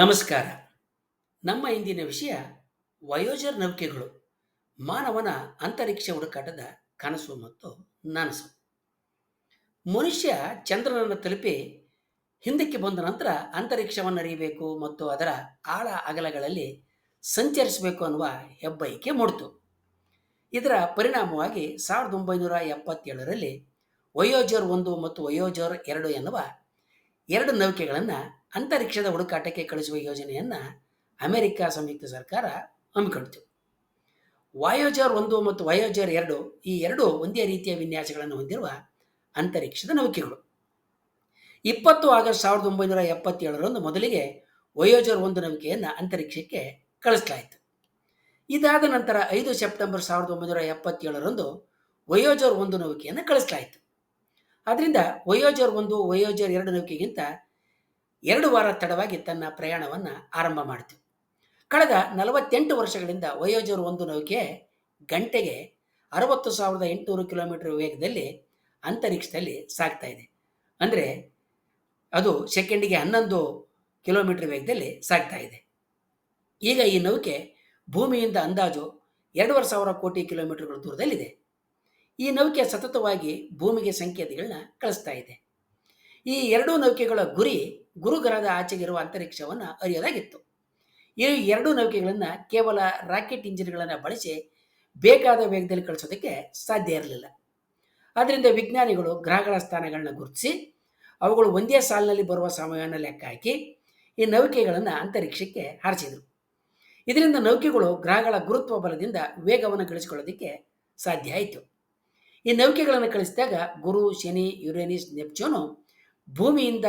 ನಮಸ್ಕಾರ. ನಮ್ಮ ಇಂದಿನ ವಿಷಯ ವಯೋಜರ್ ನೌಕೆಗಳು. ಮಾನವನ ಅಂತರಿಕ್ಷ ಹುಡುಕಾಟದ ಕನಸು ಮತ್ತು ನನಸು. ಮನುಷ್ಯ ಚಂದ್ರನನ್ನು ತಲುಪಿ ಹಿಂದಕ್ಕೆ ಬಂದ ನಂತರ ಅಂತರಿಕ್ಷವನ್ನು ಅರಿಯಬೇಕು ಮತ್ತು ಅದರ ಆಳ ಅಗಲಗಳಲ್ಲಿ ಸಂಚರಿಸಬೇಕು ಅನ್ನುವ ಹೆಬ್ಬಯಕೆ ಮೂಡಿತು. ಇದರ ಪರಿಣಾಮವಾಗಿ ಸಾವಿರದ ಒಂಬೈನೂರ ಎಪ್ಪತ್ತೇಳರಲ್ಲಿ ವಯೋಜರ್ ಒಂದು ಮತ್ತು ವಯೋಜರ್ ಎರಡು ಎನ್ನುವ ಎರಡು ನೌಕೆಗಳನ್ನು ಅಂತರಿಕ್ಷದ ಹುಡುಕಾಟಕ್ಕೆ ಕಳಿಸುವ ಯೋಜನೆಯನ್ನು ಅಮೆರಿಕ ಸಂಯುಕ್ತ ಸರ್ಕಾರ ಹಮ್ಮಿಕೊಂಡಿತು. ವಾಯೋಜರ್ ಒಂದು ಮತ್ತು ವಯೋಜರ್ ಎರಡು ಈ ಎರಡು ಒಂದೇ ರೀತಿಯ ವಿನ್ಯಾಸಗಳನ್ನು ಹೊಂದಿರುವ ಅಂತರಿಕ್ಷದ ನೌಕೆಗಳು. ಇಪ್ಪತ್ತು ಆಗಸ್ಟ್ ಸಾವಿರದ ಒಂಬೈನೂರ ಎಪ್ಪತ್ತೇಳರಂದು ಮೊದಲಿಗೆ ವಯೋಜರ್ ಒಂದು ನೌಕೆಯನ್ನು ಅಂತರಿಕ್ಷಕ್ಕೆ ಕಳಿಸಲಾಯಿತು. ಇದಾದ ನಂತರ ಐದು ಸೆಪ್ಟೆಂಬರ್ ಸಾವಿರದ ಒಂಬೈನೂರ ಎಪ್ಪತ್ತೇಳರಂದು ವಯೋಜರ್ ಒಂದು ನೌಕೆಯನ್ನು ಕಳಿಸಲಾಯಿತು. ಅದರಿಂದ ವಯೋಜರ್ ಒಂದು, ವಯೋಜರ್ ಎರಡು ನೌಕೆಗಿಂತ ಎರಡು ವಾರ ತಡವಾಗಿ ತನ್ನ ಪ್ರಯಾಣವನ್ನು ಆರಂಭ ಮಾಡಿತು. ಕಳೆದ ನಲವತ್ತೆಂಟು ವರ್ಷಗಳಿಂದ ವಯೋಜರು ಒಂದು ನೌಕೆ ಗಂಟೆಗೆ ಅರವತ್ತು ಸಾವಿರದ ಎಂಟುನೂರು ಕಿಲೋಮೀಟರ್ ವೇಗದಲ್ಲಿ ಅಂತರಿಕ್ಷದಲ್ಲಿ ಸಾಗ್ತಾ ಇದೆ. ಅಂದರೆ ಅದು ಸೆಕೆಂಡಿಗೆ ಹನ್ನೊಂದು ಕಿಲೋಮೀಟರ್ ವೇಗದಲ್ಲಿ ಸಾಗ್ತಾ ಇದೆ. ಈಗ ಈ ನೌಕೆ ಭೂಮಿಯಿಂದ ಅಂದಾಜು ಎರಡೂವರೆ ಸಾವಿರ ಕೋಟಿ ಕಿಲೋಮೀಟರ್ಗಳ ದೂರದಲ್ಲಿದೆ. ಈ ನೌಕೆ ಸತತವಾಗಿ ಭೂಮಿಗೆ ಸಂಕೇತಗಳನ್ನ ಕಳಿಸ್ತಾ ಇದೆ. ಈ ಎರಡೂ ನೌಕೆಗಳ ಗುರಿ ಗುರುಗ್ರಹದ ಆಚೆಗಿರುವ ಅಂತರಿಕ್ಷವನ್ನು ಅರಿಯೋದಾಗಿತ್ತು ಈ ಎರಡೂ ನೌಕೆಗಳನ್ನು ಕೇವಲ ರಾಕೆಟ್ ಇಂಜಿನ್ಗಳನ್ನು ಬಳಸಿ ಬೇಕಾದ ವೇಗದಲ್ಲಿ ಕಳಿಸೋದಕ್ಕೆ ಸಾಧ್ಯ ಇರಲಿಲ್ಲ. ಆದ್ದರಿಂದ ವಿಜ್ಞಾನಿಗಳು ಗ್ರಹಗಳ ಸ್ಥಾನಗಳನ್ನ ಗುರುತಿಸಿ ಅವುಗಳು ಒಂದೇ ಸಾಲಿನಲ್ಲಿ ಬರುವ ಸಮಯವನ್ನು ಲೆಕ್ಕ ಹಾಕಿ ಈ ನೌಕೆಗಳನ್ನು ಅಂತರಿಕ್ಷಕ್ಕೆ ಹಾರಿಸಿದರು. ಇದರಿಂದ ನೌಕೆಗಳು ಗ್ರಹಗಳ ಗುರುತ್ವ ಬಲದಿಂದ ವೇಗವನ್ನು ಗಳಿಸಿಕೊಳ್ಳೋದಕ್ಕೆ ಸಾಧ್ಯ ಆಯಿತು. ಈ ನೌಕೆಗಳನ್ನು ಕಳಿಸಿದಾಗ ಗುರು, ಶನಿ, ಯುರೇನಿಸ್, ನೆಪ್ಚೂನು ಭೂಮಿಯಿಂದ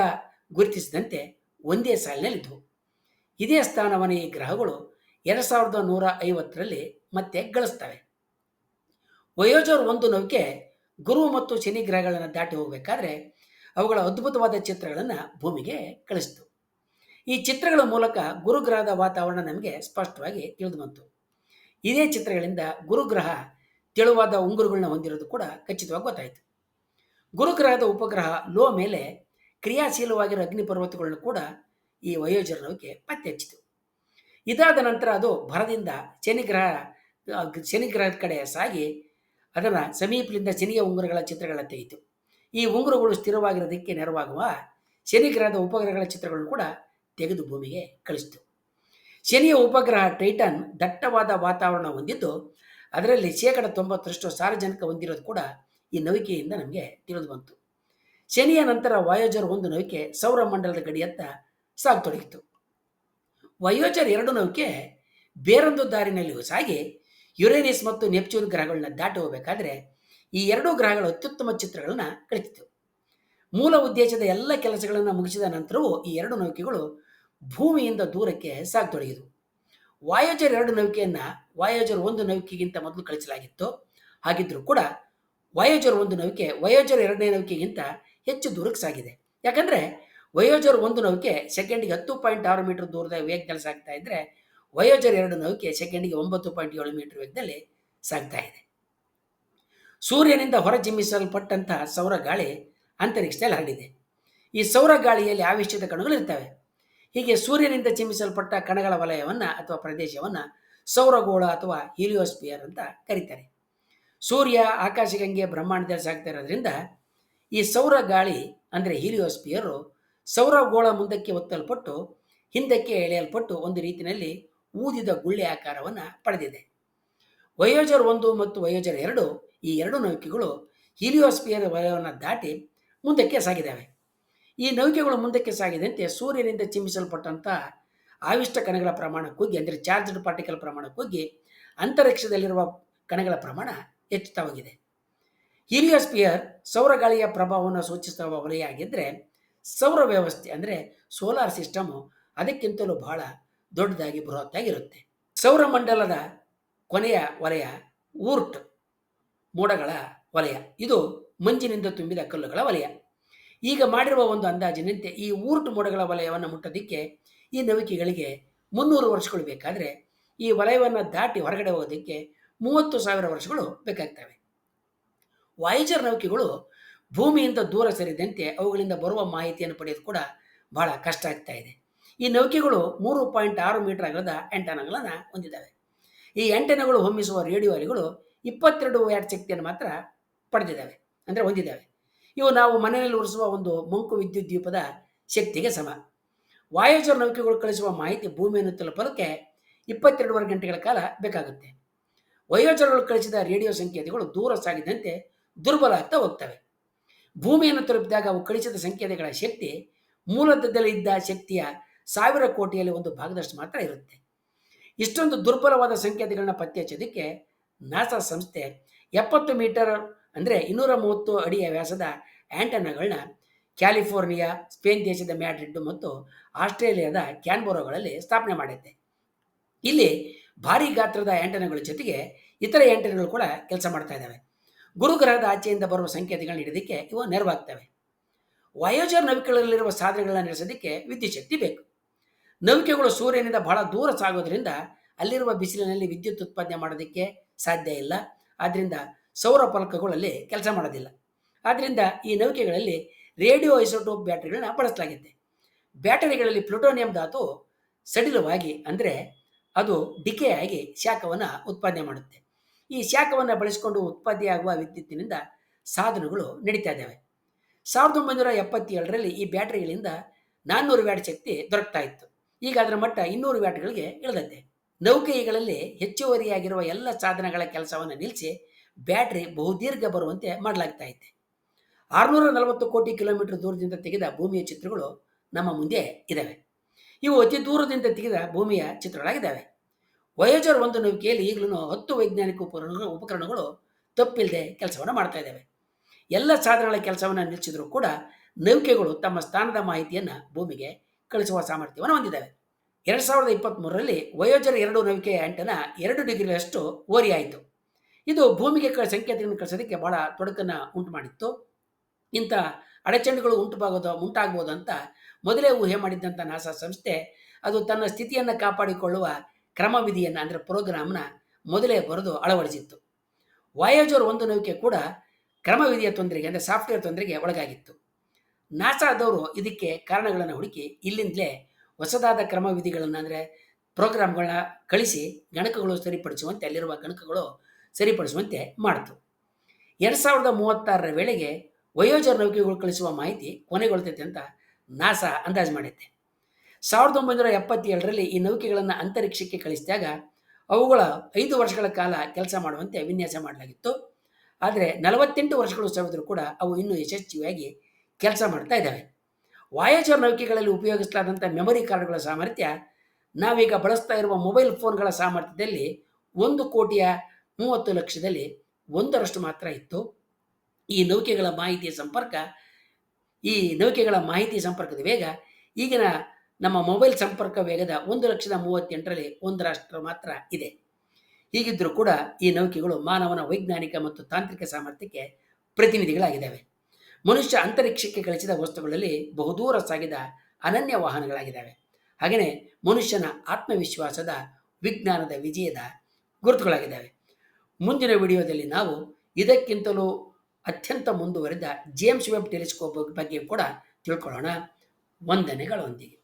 ಗುರುತಿಸಿದಂತೆ ಒಂದೇ ಸಾಲಿನಲ್ಲಿದ್ದವು. ಇದೇ ಸ್ಥಾನವನ್ನು ಈ ಗ್ರಹಗಳು ಎರಡು ಸಾವಿರದ ನೂರ ಐವತ್ತರಲ್ಲಿ ಮತ್ತೆ ಗಳಿಸ್ತವೆ. ವಯೋಜೋರ್ ಒಂದು ನೌಕೆ ಗುರು ಮತ್ತು ಶನಿ ಗ್ರಹಗಳನ್ನು ದಾಟಿ ಹೋಗಬೇಕಾದ್ರೆ ಅವುಗಳ ಅದ್ಭುತವಾದ ಚಿತ್ರಗಳನ್ನು ಭೂಮಿಗೆ ಕಳಿಸಿತು. ಈ ಚಿತ್ರಗಳ ಮೂಲಕ ಗುರುಗ್ರಹದ ವಾತಾವರಣ ನಮಗೆ ಸ್ಪಷ್ಟವಾಗಿ ತಿಳಿದು ಬಂತು. ಇದೇ ಚಿತ್ರಗಳಿಂದ ಗುರುಗ್ರಹ ತೆಳುವಾದ ಉಂಗುರುಗಳನ್ನ ಹೊಂದಿರೋದು ಕೂಡ ಖಚಿತವಾಗಿ ಗೊತ್ತಾಯಿತು. ಗುರುಗ್ರಹದ ಉಪಗ್ರಹ ಲೋ ಮೇಲೆ ಕ್ರಿಯಾಶೀಲವಾಗಿರೋ ಅಗ್ನಿ ಪರ್ವತಗಳನ್ನು ಕೂಡ ಈ ವಯೋಜರ ನೌಕೆ ಪತ್ತೆ ಹಚ್ಚಿತು ಇದಾದ ನಂತರ ಅದು ಭರದಿಂದ ಶನಿಗ್ರಹ ಶನಿಗ್ರಹದ ಕಡೆ ಸಾಗಿ ಅದನ್ನು ಸಮೀಪದಿಂದ ಶನಿಯ ಉಂಗುರಗಳ ಚಿತ್ರಗಳ ತೆಗೆಯಿತು. ಈ ಉಂಗುರಗಳು ಸ್ಥಿರವಾಗಿರೋದಕ್ಕೆ ನೆರವಾಗುವ ಶನಿಗ್ರಹದ ಉಪಗ್ರಹಗಳ ಚಿತ್ರಗಳನ್ನು ಕೂಡ ತೆಗೆದು ಭೂಮಿಗೆ ಕಳಿಸಿತು. ಶನಿಯ ಉಪಗ್ರಹ ಟೈಟನ್ ದಟ್ಟವಾದ ವಾತಾವರಣ ಹೊಂದಿದ್ದು, ಅದರಲ್ಲಿ ಶೇಕಡ ತೊಂಬತ್ತರಷ್ಟು ಸಾರ್ವಜನಿಕ ಹೊಂದಿರೋದು ಕೂಡ ಈ ನೌಕೆಯಿಂದ ನಮಗೆ ತಿಳಿದು ಬಂತು. ಶನಿಯ ನಂತರ ವಾಯೋಜರ್ ಒಂದು ನೌಕೆ ಸೌರಮಂಡಲದ ಗಡಿಯತ್ತ ಸಾಗತೊಡಗಿತು. ವಯೋಜರ್ ಎರಡು ನೌಕೆ ಬೇರೊಂದು ದಾರಿನಲ್ಲಿಯೂ ಸಾಗಿ ಯುರೇನಿಯಸ್ ಮತ್ತು ನೆಪ್ಚೂನ್ ಗ್ರಹಗಳನ್ನ ದಾಟಿ ಹೋಗಬೇಕಾದ್ರೆ ಈ ಎರಡೂ ಗ್ರಹಗಳ ಅತ್ಯುತ್ತಮ ಚಿತ್ರಗಳನ್ನ ಕಳಿತಿತು ಮೂಲ ಉದ್ದೇಶದ ಎಲ್ಲ ಕೆಲಸಗಳನ್ನು ಮುಗಿಸಿದ ನಂತರವೂ ಈ ಎರಡು ನೌಕೆಗಳು ಭೂಮಿಯಿಂದ ದೂರಕ್ಕೆ ಸಾಗತೊಡಗಿದವು. ವಾಯೋಜರ್ ಎರಡು ನೌಕೆಯನ್ನು ವಾಯೋಜರ್ ಒಂದು ನೌಕೆಗಿಂತ ಮೊದಲು ಕಳಿಸಲಾಗಿತ್ತು. ಹಾಗಿದ್ರೂ ಕೂಡ ವಯೋಜರ್ ಒಂದು ನೌಕೆ ವಯೋಜರ್ ಎರಡನೇ ನೌಕೆಗಿಂತ ಹೆಚ್ಚು ದೂರಕ್ಕೆ ಸಾಗಿದೆ ಯಾಕಂದರೆ ವಯೋಜರ್ ಒಂದು ನೌಕೆ ಸೆಕೆಂಡಿಗೆ ಹತ್ತು ಪಾಯಿಂಟ್ ಆರು ಮೀಟರ್ ದೂರದ ವೇಗದಲ್ಲಿ ಸಾಗ್ತಾ ಇದ್ದರೆ ವಯೋಜರ್ ಎರಡು ನೌಕೆ ಸೆಕೆಂಡಿಗೆ ಒಂಬತ್ತು ಪಾಯಿಂಟ್ ಏಳು ಮೀಟರ್ ವೇಗದಲ್ಲಿ ಸಾಗ್ತಾ ಇದೆ. ಸೂರ್ಯನಿಂದ ಹೊರಜಿಮ್ಮಿಸಲ್ಪಟ್ಟಂತಹ ಸೌರ ಗಾಳಿ ಅಂತರಿಕ್ಷದಲ್ಲಿ ಹರಡಿದೆ. ಈ ಸೌರ ಗಾಳಿಯಲ್ಲಿ ಆವಿಷ್ಠಿತ ಕಣಗಳು ಇರ್ತವೆ. ಹೀಗೆ ಸೂರ್ಯನಿಂದ ಚಿಮ್ಮಿಸಲ್ಪಟ್ಟ ಕಣಗಳ ವಲಯವನ್ನು ಅಥವಾ ಪ್ರದೇಶವನ್ನು ಸೌರಗೋಳ ಅಥವಾ ಹೀಲಿಯೋಸ್ಪಿಯರ್ ಅಂತ ಕರೀತಾರೆ. ಸೂರ್ಯ ಆಕಾಶಗಂಗೆ ಬ್ರಹ್ಮಾಂಡದಲ್ಲಿ ಸಾಗ್ತಾ ಇರೋದ್ರಿಂದ ಈ ಸೌರ ಗಾಳಿ ಅಂದರೆ ಹೀಲಿಯೋಸ್ಪಿಯರು ಸೌರಗೋಳ ಮುಂದಕ್ಕೆ ಒತ್ತಲ್ಪಟ್ಟು ಹಿಂದಕ್ಕೆ ಎಳೆಯಲ್ಪಟ್ಟು ಒಂದು ರೀತಿಯಲ್ಲಿ ಊದಿದ ಗುಳ್ಳೆ ಆಕಾರವನ್ನು ಪಡೆದಿದೆ. ವಯೋಜರ್ ಒಂದು ಮತ್ತು ವಯೋಜರ್ ಎರಡು ಈ ಎರಡು ನೌಕೆಗಳು ಹೀಲಿಯೋಸ್ಪಿಯರ್ ವಲಯವನ್ನು ದಾಟಿ ಮುಂದಕ್ಕೆ ಸಾಗಿದ್ದಾವೆ ಈ ನೌಕೆಗಳು ಮುಂದಕ್ಕೆ ಸಾಗಿದಂತೆ ಸೂರ್ಯನಿಂದ ಚಿಮ್ಮಿಸಲ್ಪಟ್ಟಂಥ ಆವಿಷ್ಟ ಕಣಗಳ ಪ್ರಮಾಣ ಕುಗ್ಗಿ ಅಂದರೆ ಚಾರ್ಜ್ಡ್ ಪಾರ್ಟಿಕಲ್ ಪ್ರಮಾಣ ಕುಗ್ಗಿ ಅಂತರಿಕ್ಷದಲ್ಲಿರುವ ಕಣಗಳ ಪ್ರಮಾಣ ಹೆಚ್ಚುತ್ತಾ ಹೋಗಿದೆ. ಹೀಲಿಯೋಸ್ಪಿಯರ್ ಸೌರ ಗಾಳಿಯ ಪ್ರಭಾವವನ್ನು ಸೂಚಿಸುವ ವಲಯ ಆಗಿದ್ದರೆ ಸೌರ ವ್ಯವಸ್ಥೆ ಅಂದರೆ ಸೋಲಾರ್ ಸಿಸ್ಟಮು ಅದಕ್ಕಿಂತಲೂ ಬಹಳ ದೊಡ್ಡದಾಗಿ ಬೃಹತ್ತಾಗಿರುತ್ತೆ. ಸೌರಮಂಡಲದ ಕೊನೆಯ ವಲಯ ಊರ್ಟ್ ಮೋಡಗಳ ವಲಯ. ಇದು ಮಂಜಿನಿಂದ ತುಂಬಿದ ಕಲ್ಲುಗಳ ವಲಯ. ಈಗ ಮಾಡಿರುವ ಒಂದು ಅಂದಾಜಿನಂತೆ ಈ ಊರ್ಟ್ ಮೋಡಗಳ ವಲಯವನ್ನು ಮುಟ್ಟೋದಕ್ಕೆ ಈ ನೌಕೆಗಳಿಗೆ ಮುನ್ನೂರು ವರ್ಷಗಳು ಬೇಕಾದರೆ ಈ ವಲಯವನ್ನು ದಾಟಿ ಹೊರಗಡೆ ಹೋಗೋದಕ್ಕೆ ಮೂವತ್ತು ಸಾವಿರ ವರ್ಷಗಳು ಬೇಕಾಗ್ತವೆ. ವಾಯುಜರ್ ನೌಕೆಗಳು ಭೂಮಿಯಿಂದ ದೂರ ಸರಿದಂತೆ ಅವುಗಳಿಂದ ಬರುವ ಮಾಹಿತಿಯನ್ನು ಪಡೆಯೋದು ಕೂಡ ಬಹಳ ಕಷ್ಟ ಆಗ್ತಾ ಇದೆ. ಈ ನೌಕೆಗಳು ಮೂರು ಪಾಯಿಂಟ್ ಆರು ಮೀಟರ್ ಅಗಲದ ಎಂಟನಗಳನ್ನು ಹೊಂದಿದ್ದಾವೆ. ಈ ಆಂಟೆನಾಗಳು ಹೊಮ್ಮಿಸುವ ರೇಡಿಯೋ ಅಲೆಗಳು ಇಪ್ಪತ್ತೆರಡು ವ್ಯಾಟ್ ಶಕ್ತಿಯನ್ನು ಮಾತ್ರ ಪಡೆದಿದ್ದಾವೆ, ಅಂದರೆ ಹೊಂದಿದ್ದಾವೆ. ಇವು ನಾವು ಮನೆಯಲ್ಲಿ ಉರಿಸುವ ಒಂದು ಮಂಕು ವಿದ್ಯುತ್ ದೀಪದ ಶಕ್ತಿಗೆ ಸಮ. ವಾಯುಜರ್ ನೌಕೆಗಳು ಕಳಿಸುವ ಮಾಹಿತಿ ಭೂಮಿಯನ್ನು ತಲುಪಲಕ್ಕೆ ಇಪ್ಪತ್ತೆರಡುವರೆ ಗಂಟೆಗಳ ಕಾಲ ಬೇಕಾಗುತ್ತೆ. ವಯೋಜರ್ಗಳು ಕಳಿಸಿದ ರೇಡಿಯೋ ಸಂಕೇತಗಳು ದೂರ ಸಾಗಿದಂತೆ ದುರ್ಬಲ ಆಗ್ತಾ ಹೋಗ್ತವೆ. ಭೂಮಿಯನ್ನು ತಲುಪಿದಾಗ ಅವು ಕಳಿಸಿದ ಸಂಕೇತಗಳ ಶಕ್ತಿ ಮೂಲದಲ್ಲಿ ಇದ್ದ ಶಕ್ತಿಯ ಸಾವಿರ ಕೋಟಿಯಲ್ಲಿ ಒಂದು ಭಾಗದಷ್ಟು ಮಾತ್ರ ಇರುತ್ತೆ. ಇಷ್ಟೊಂದು ದುರ್ಬಲವಾದ ಸಂಕೇತಗಳನ್ನ ಪತ್ತೆ ಹಚ್ಚೋದಕ್ಕೆ ನಾಸಾ ಸಂಸ್ಥೆ ಎಪ್ಪತ್ತು ಮೀಟರ್ ಅಂದರೆ ಇನ್ನೂರ ಮೂವತ್ತು ಅಡಿಯ ವ್ಯಾಸದ ಆ್ಯಂಟನಾಗಳನ್ನ ಕ್ಯಾಲಿಫೋರ್ನಿಯಾ, ಸ್ಪೇನ್ ದೇಶದ ಮ್ಯಾಡ್ರಿಡ್ ಮತ್ತು ಆಸ್ಟ್ರೇಲಿಯಾದ ಕ್ಯಾನ್ಬೋರೋಗಳಲ್ಲಿ ಸ್ಥಾಪನೆ ಮಾಡುತ್ತೆ ಇಲ್ಲಿ ಭಾರಿ ಗಾತ್ರದ ಆ್ಯಂಟನಗಳ ಜೊತೆಗೆ ಇತರ ಆ್ಯಂಟನಗಳು ಕೂಡ ಕೆಲಸ ಮಾಡ್ತಾ ಇದ್ದಾವೆ ಗುರುಗ್ರಹದ ಆಚೆಯಿಂದ ಬರುವ ಸಂಕೇತಗಳನ್ನ ಹಿಡಿದಕ್ಕೆ ಇವು ನೆರವಾಗ್ತವೆ. ವಯೋಜರ್ ನವಿಕೆಗಳಲ್ಲಿರುವ ಸಾಧನೆಗಳನ್ನ ನಡೆಸೋದಕ್ಕೆ ವಿದ್ಯುತ್ ಶಕ್ತಿ ಬೇಕು. ನೌಕೆಗಳು ಸೂರ್ಯನಿಂದ ಬಹಳ ದೂರ ಸಾಗೋದ್ರಿಂದ ಅಲ್ಲಿರುವ ಬಿಸಿಲಿನಲ್ಲಿ ವಿದ್ಯುತ್ ಉತ್ಪಾದನೆ ಮಾಡೋದಕ್ಕೆ ಸಾಧ್ಯ ಇಲ್ಲ. ಆದ್ದರಿಂದ ಸೌರ ಫಲಕಗಳಲ್ಲಿ ಕೆಲಸ ಮಾಡೋದಿಲ್ಲ. ಆದ್ದರಿಂದ ಈ ನೌಕೆಗಳಲ್ಲಿ ರೇಡಿಯೋ ಐಸೋಟೋಪ್ ಬ್ಯಾಟರಿಗಳನ್ನ ಬಳಸಲಾಗಿದೆ ಬ್ಯಾಟರಿಗಳಲ್ಲಿ ಪ್ಲುಟೋನಿಯಂ ಧಾತು ಸಡಿಲವಾಗಿ ಅಂದರೆ ಅದು ಡಿಕೆ ಆಗಿ ಶಾಖವನ್ನು ಉತ್ಪಾದನೆ ಮಾಡುತ್ತೆ. ಈ ಶಾಖವನ್ನು ಬಳಸಿಕೊಂಡು ಉತ್ಪತ್ತಿಯಾಗುವ ವಿದ್ಯುತ್ತಿನಿಂದ ಸಾಧನಗಳು ನಡೀತಾ ಇದ್ದಾವೆ. ಸಾವಿರದ ಒಂಬೈನೂರ ಎಪ್ಪತ್ತೇಳರಲ್ಲಿ ಈ ಬ್ಯಾಟರಿಗಳಿಂದ ನಾನ್ನೂರು ವ್ಯಾಟ್ ಶಕ್ತಿ ದೊರಕ್ತಾ ಇತ್ತು. ಈಗ ಅದರ ಮಟ್ಟ ಇನ್ನೂರು ವ್ಯಾಟ್ಗಳಿಗೆ ಇಳಿದತ್ತೆ ನೌಕೆಗಳಲ್ಲಿ ಹೆಚ್ಚುವರಿಯಾಗಿರುವ ಎಲ್ಲ ಸಾಧನಗಳ ಕೆಲಸವನ್ನು ನಿಲ್ಲಿಸಿ ಬ್ಯಾಟ್ರಿ ಬಹುದೀರ್ಘ ಬರುವಂತೆ ಮಾಡಲಾಗ್ತಾ ಇದೆ ಆರುನೂರ ನಲವತ್ತು ಕೋಟಿ ಕಿಲೋಮೀಟರ್ ದೂರದಿಂದ ತೆಗೆದ ಭೂಮಿಯ ಚಿತ್ರಗಳು ನಮ್ಮ ಮುಂದೆ ಇದ್ದಾವೆ. ಇವು ಅತಿ ದೂರದಿಂದ ತೆಗೆದ ಭೂಮಿಯ ಚಿತ್ರಗಳಾಗಿದ್ದಾವೆ. ವಯೋಜರ್ ಒಂದು ನೌಕೆಯಲ್ಲಿ ಈಗಲೂ ಹತ್ತು ವೈಜ್ಞಾನಿಕ ಉಪಕರಣಗಳು ಉಪಕರಣಗಳು ತಪ್ಪಿಲ್ಲದೆ ಕೆಲಸವನ್ನು ಮಾಡ್ತಾ ಇದ್ದಾವೆ ಎಲ್ಲ ಸಾಧನಗಳ ಕೆಲಸವನ್ನು ನಿಲ್ಲಿಸಿದರೂ ಕೂಡ ನೌಕೆಗಳು ತಮ್ಮ ಸ್ಥಾನದ ಮಾಹಿತಿಯನ್ನು ಭೂಮಿಗೆ ಕಳಿಸುವ ಸಾಮರ್ಥ್ಯವನ್ನು ಹೊಂದಿದ್ದಾವೆ. ಎರಡು ಸಾವಿರದ ಇಪ್ಪತ್ತ್ಮೂರರಲ್ಲಿ ವಯೋಜರ್ ಎರಡು ನೌಕೆಯ ಆ್ಯಂಟನ ಎರಡು ಡಿಗ್ರಿಯಷ್ಟು ಓರಿಯಾಯಿತು ಇದು ಭೂಮಿಗೆ ಕ ಸಂಕೇತಗಳನ್ನು ಕಳಿಸೋದಕ್ಕೆ ಬಹಳ ತೊಡಕನ್ನು ಉಂಟು ಮಾಡಿತ್ತು ಇಂಥ ಅಡಚಣೆಗಳು ಉಂಟುವಾಗೋದು ಉಂಟಾಗ್ಬೋದು ಅಂತ ಮೊದಲೇ ಊಹೆ ಮಾಡಿದ್ದಂಥ ನಾಸಾ ಸಂಸ್ಥೆ ಅದು ತನ್ನ ಸ್ಥಿತಿಯನ್ನು ಕಾಪಾಡಿಕೊಳ್ಳುವ ಕ್ರಮವಿಧಿಯನ್ನು ಅಂದರೆ ಪ್ರೋಗ್ರಾಮ್ನ ಮೊದಲೇ ಬರೆದು ಅಳವಡಿಸಿತ್ತು. ವಾಯೋಜರ್ ಒಂದು ನೌಕೆ ಕೂಡ ಕ್ರಮವಿಧಿಯ ತೊಂದರೆಗೆ ಅಂದರೆ ಸಾಫ್ಟ್ವೇರ್ ತೊಂದರೆಗೆ ಒಳಗಾಗಿತ್ತು. ನಾಸಾದವರು ಇದಕ್ಕೆ ಕಾರಣಗಳನ್ನು ಹುಡುಕಿ ಇಲ್ಲಿಂದಲೇ ಹೊಸದಾದ ಕ್ರಮವಿಧಿಗಳನ್ನು ಅಂದರೆ ಪ್ರೋಗ್ರಾಮ್ಗಳನ್ನ ಕಳಿಸಿ ಗಣಕಗಳು ಸರಿಪಡಿಸುವಂತೆ ಅಲ್ಲಿರುವ ಗಣಕಗಳು ಸರಿಪಡಿಸುವಂತೆ ಮಾಡಿತು. ಎರಡು ಸಾವಿರದ ಮೂವತ್ತಾರರ ವೇಳೆಗೆ ವಯೋಜರ್ ನೌಕೆಗಳು ಕಳಿಸುವ ಮಾಹಿತಿ ಕೊನೆಗೊಳ್ತೈತೆ ಅಂತ ನಾಸಾ ಅಂದಾಜು ಮಾಡೈತೆ ಸಾವಿರದ ಒಂಬೈನೂರ ಎಪ್ಪತ್ತೇಳರಲ್ಲಿ ಈ ನೌಕೆಗಳನ್ನು ಅಂತರಿಕ್ಷಕ್ಕೆ ಕಳಿಸಿದಾಗ ಅವುಗಳ ಐದು ವರ್ಷಗಳ ಕಾಲ ಕೆಲಸ ಮಾಡುವಂತೆ ವಿನ್ಯಾಸ ಮಾಡಲಾಗಿತ್ತು. ಆದರೆ ನಲವತ್ತೆಂಟು ವರ್ಷಗಳು ಸವಿದ್ರು ಕೂಡ ಅವು ಇನ್ನೂ ಯಶಸ್ವಿಯಾಗಿ ಕೆಲಸ ಮಾಡ್ತಾ ಇದ್ದಾವೆ. ವಾಯೇಜರ್ ನೌಕೆಗಳಲ್ಲಿ ಉಪಯೋಗಿಸಲಾದಂಥ ಮೆಮೊರಿ ಕಾರ್ಡ್ಗಳ ಸಾಮರ್ಥ್ಯ ನಾವೀಗ ಬಳಸ್ತಾ ಇರುವ ಮೊಬೈಲ್ ಫೋನ್ಗಳ ಸಾಮರ್ಥ್ಯದಲ್ಲಿ ಒಂದು ಕೋಟಿಯ ಮೂವತ್ತು ಲಕ್ಷದಲ್ಲಿ ಒಂದರಷ್ಟು ಮಾತ್ರ ಇತ್ತು. ಈ ನೌಕೆಗಳ ಮಾಹಿತಿಯ ಸಂಪರ್ಕ ಈ ನೌಕೆಗಳ ಮಾಹಿತಿ ಸಂಪರ್ಕದ ವೇಗ ಈಗಿನ ನಮ್ಮ ಮೊಬೈಲ್ ಸಂಪರ್ಕ ವೇಗದ ಒಂದು ಲಕ್ಷದ ಮೂವತ್ತೆಂಟರಲ್ಲಿ ಒಂದರಷ್ಟು ಮಾತ್ರ ಇದೆ. ಹೀಗಿದ್ದರೂ ಕೂಡ ಈ ನೌಕೆಗಳು ಮಾನವನ ವೈಜ್ಞಾನಿಕ ಮತ್ತು ತಾಂತ್ರಿಕ ಸಾಮರ್ಥ್ಯಕ್ಕೆ ಪ್ರತಿನಿಧಿಗಳಾಗಿದ್ದಾವೆ. ಮನುಷ್ಯ ಅಂತರಿಕ್ಷಕ್ಕೆ ಕಳಿಸಿದ ವಸ್ತುಗಳಲ್ಲಿ ಬಹುದೂರ ಸಾಗಿದ ಅನನ್ಯ ವಾಹನಗಳಾಗಿದ್ದಾವೆ. ಹಾಗೆಯೇ ಮನುಷ್ಯನ ಆತ್ಮವಿಶ್ವಾಸದ, ವಿಜ್ಞಾನದ ವಿಜಯದ ಗುರುತುಗಳಾಗಿದ್ದಾವೆ. ಮುಂದಿನ ವಿಡಿಯೋದಲ್ಲಿ ನಾವು ಇದಕ್ಕಿಂತಲೂ ಅತ್ಯಂತ ಮುಂದುವರೆದ ಜೇಮ್ಸ್ ವೆಬ್ ಟೆಲಿಸ್ಕೋಪ್ ಬಗ್ಗೆ ಕೂಡ ತಿಳ್ಕೊಳ್ಳೋಣ. ವಂದನೆಗಳೊಂದಿಗೆ.